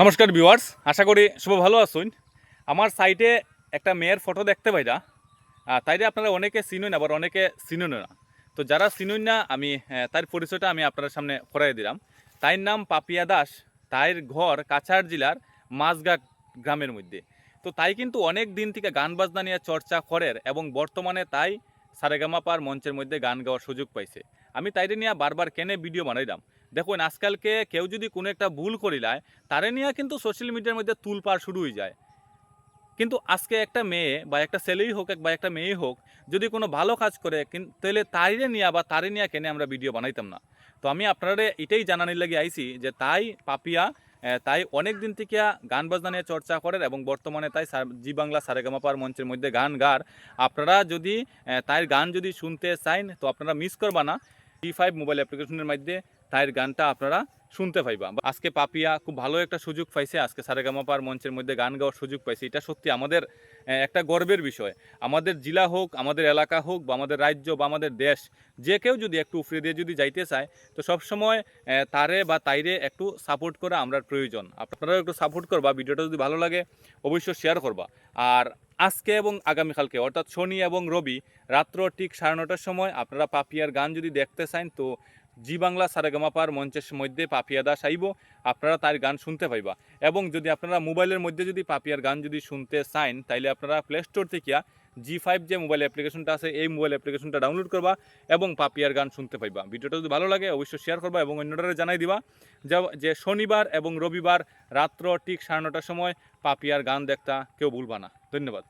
নমস্কার ভিউয়ার্স, আশা করি সব ভালো আছেন আমার সাইটে একটা মেয়ের ফটো দেখতে পাইরা তাইরে আপনারা অনেকে চিনুন আবার অনেকে চিনুন না। তো যারা চিনুন না, আমি তার পরিচয়টা আমি আপনার সামনে ফরাই দিলাম। তাইর নাম পাপিয়া দাস, তাইর ঘর কাছাড় জেলার মাছঘাট গ্রামের মধ্যে। তো তাই কিন্তু অনেক দিন থেকে গান বাজনা নিয়ে চর্চা করের, এবং বর্তমানে তাই সারেগামাপার মঞ্চের মধ্যে গান গাওয়ার সুযোগ পাইছে। আমি তাইরে নিয়ে বারবার কেনে ভিডিও বানাইলাম। দেখুন, আজকালকে কেউ যদি কোনো একটা ভুল করিলায়, তারে নিয়ে কিন্তু সোশ্যাল মিডিয়ার মধ্যে তুলপার শুরু হয়ে যায়। কিন্তু আজকে একটা মেয়ে বা একটা ছেলেই হোক বা একটা মেয়েই হোক, যদি কোনো ভালো কাজ করে তাহলে তাইরে নিয়ে বা তারে নিয়ে কেনে আমরা ভিডিও বানাইতাম না। তো আমি আপনারা এটাই জানানির লাগে আইছি যে তাই পাপিয়া তাই অনেক দিন থেকে গান বাজনা নিয়ে চর্চা করেন এবং বর্তমানে তাই জি বাংলা সারেগামাপার মঞ্চের মধ্যে গান গার আপনারা যদি তাইর তাই গান যদি শুনতে চাইন, তো আপনারা মিস করবা না। টি ফাইভ মোবাইল অ্যাপ্লিকেশনের মধ্যে তাইর গানটা আপনারা শুনতে পাইবা। আজকে পাপিয়া খুব ভালো একটা সুযোগ পাইছে, আজকে সারেগামাপার মঞ্চের মধ্যে গান গাওয়ার সুযোগ পাইছে। এটা সত্যি আমাদের একটা গর্বের বিষয়। আমাদের জেলা হোক, আমাদের এলাকা হোক, বা আমাদের রাজ্য, বা আমাদের দেশ, যে কেউ যদি একটু উফরে দিয়ে যদি যাইতে চায়, তো সবসময় তারে বা তাইরে একটু সাপোর্ট করা আমরা প্রয়োজন। আপনারাও একটু সাপোর্ট করবা, ভিডিওটা যদি ভালো লাগে, অবশ্যই শেয়ার করবা। আর আজকে এবং আগামীকালকে অর্থাৎ শনি এবং রবি, রাত্র ঠিক সাড়ে নটার সময় আপনারা পাপিয়ার গান যদি দেখতে চান, তো জি বাংলা সারেগামাপার মঞ্চের মধ্যে পাপিয়া দাস আইব, আপনারা তার গান শুনতে পাইবা। এবং যদি আপনারা মোবাইলের মধ্যে যদি পাপিয়ার গান যদি শুনতে চান, তাইলে আপনারা প্লে স্টোর থেকে জি ফাইভ যে মোবাইল অ্যাপ্লিকেশনটা আছে, এই মোবাইল অ্যাপ্লিকেশনটা ডাউনলোড করবা এবং পাপিয়ার গান শুনতে পাইবা। ভিডিওটা যদি ভালো লাগে, অবশ্যই শেয়ার করবা এবং অন্যরা জানাই দিবা যে শনিবার এবং রবিবার রাত্র ঠিক সাড়ে নটার সময় পাপিয়ার গান দেখতা কেউ ভুলবা না। ধন্যবাদ।